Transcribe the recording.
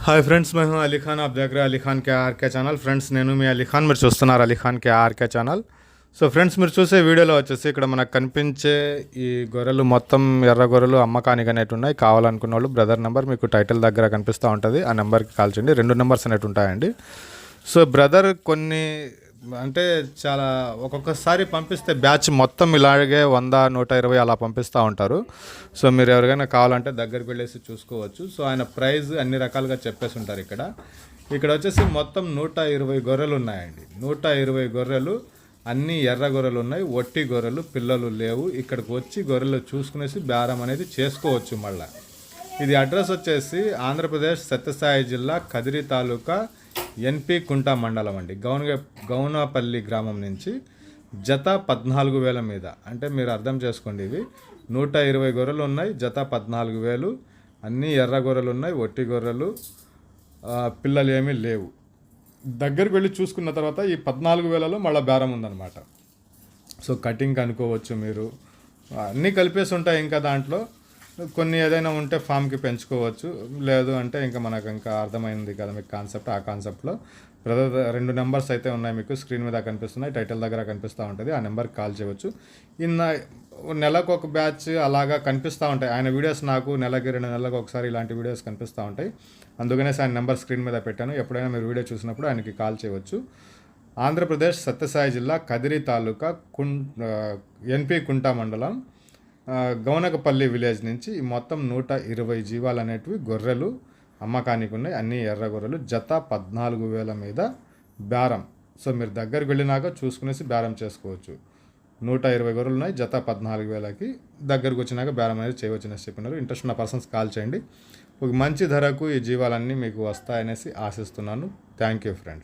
Hi friends మేము అలీ ఖాన్ ఆప్ దగ్గర అలీ ఖాన్ కే ఆర్కే ఛానల్ ఫ్రెండ్స్ నేను మీ అలీ ఖాన్ మీరు చూస్తున్నారు అలీ ఖాన్ కే ఆర్కే ఛానల్ సో ఫ్రెండ్స్ మీరు చూసే వీడియోలో వచ్చేసి ఇక్కడ మనకు కనిపించే ఈ గొర్రెలు మొత్తం ఎర్ర గొర్రెలు అమ్మకానికి అనేవి ఉన్నాయి కావాలనుకున్న వాళ్ళు బ్రదర్ నెంబర్ మీకు టైటిల్ దగ్గర కనిపిస్తూ ఉంటుంది ఆ నెంబర్కి కాల్ చేయండి రెండు నెంబర్స్ అనేవి ఉంటాయండి సో బ్రదర్ కొన్ని అంటే చాలా ఒక్కొక్కసారి పంపిస్తే బ్యాచ్ మొత్తం ఇలాగే వంద నూట ఇరవై అలా పంపిస్తూ ఉంటారు. సో మీరు ఎవరికైనా కావాలంటే దగ్గరికి వెళ్ళేసి చూసుకోవచ్చు. సో ఆయన ప్రైస్ అన్ని రకాలుగా చెప్పేసి ఉంటారు ఇక్కడ. ఇక్కడ వచ్చేసి మొత్తం నూట ఇరవై గొర్రెలు ఉన్నాయండి. నూట ఇరవై గొర్రెలు అన్ని ఎర్ర గొర్రెలు ఉన్నాయి ఒట్టి గొర్రెలు పిల్లలు లేవు. ఇక్కడికి వచ్చి గొర్రెలు చూసుకునేసి బేరం అనేది చేసుకోవచ్చు మళ్ళీ. ఇది అడ్రస్ వచ్చేసి ఆంధ్రప్రదేశ్ సత్యసాయి జిల్లా కదిరి తాలూకా ఎన్పి కుంట మండలం అండి. గౌన గౌనపల్లి గ్రామం నుంచి జత పద్నాలుగు వేల మీద. అంటే మీరు అర్థం చేసుకోండి ఇవి. నూట ఇరవై గొర్రెలు ఉన్నాయి జత పద్నాలుగు వేలు. అన్నీ ఎర్ర గొర్రెలు ఉన్నాయి ఒట్టి గొర్రెలు. పిల్లలు ఏమీ లేవు. దగ్గరికి వెళ్ళి చూసుకున్న తర్వాత ఈ పద్నాలుగు వేలలో మళ్ళీ బేరం ఉందన్నమాట. సో కటింగ్ అనుకోవచ్చు మీరు. అన్నీ కలిపేసి ఉంటాయి ఇంకా దాంట్లో. కొన్ని ఏదైనా ఉంటే ఫామ్కి పెంచుకోవచ్చు. లేదు అంటే ఇంకా మనకు ఇంకా అర్థమైంది కదా మీకు కాన్సెప్ట్ ఆ కాన్సెప్ట్లో. బ్రదర్ రెండు నెంబర్స్ అయితే ఉన్నాయి మీకు. స్క్రీన్ మీద కనిపిస్తున్నాయి టైటిల్ దగ్గర కనిపిస్తూ ఉంటుంది. ఆ నెంబర్కి కాల్ చేయవచ్చు ఇన్న నెలకు ఒక బ్యాచ్ అలాగా కనిపిస్తూ ఉంటాయి. ఆయన వీడియోస్ నాకు నెలకి రెండు నెలలకు ఒకసారి ఇలాంటి వీడియోస్ కనిపిస్తూ ఉంటాయి. అందుకనే ఆయన నెంబర్ స్క్రీన్ మీద పెట్టాను. ఎప్పుడైనా మీరు వీడియో చూసినప్పుడు ఆయనకి కాల్ చేయవచ్చు ఆంధ్రప్రదేశ్ సత్యసాయి జిల్లా కదిరి తాలూకా కుం ఎన్పి కుంట మండలం. గౌనకపల్లి విలేజ్ నుంచి ఈ మొత్తం నూట ఇరవై జీవాలు అనేటివి గొర్రెలు అమ్మకానికి ఉన్నాయి అన్ని ఎర్ర గొర్రెలు. జత పద్నాలుగు వేల మీద బేరం. సో మీరు దగ్గరికి వెళ్ళినాక చూసుకునేసి బేరం చేసుకోవచ్చు. నూట ఇరవై గొర్రెలు ఉన్నాయి. జత పద్నాలుగు వేలకి దగ్గరకు వచ్చినాక బేరం అనేది చేయవచ్చు అనేసి చెప్పినారు. ఇంట్రెస్ట్ ఉన్న పర్సన్స్ కాల్ చేయండి. ఒక మంచి ధరకు ఈ జీవాలన్నీ మీకు వస్తాయనేసి ఆశిస్తున్నాను. Thank you friends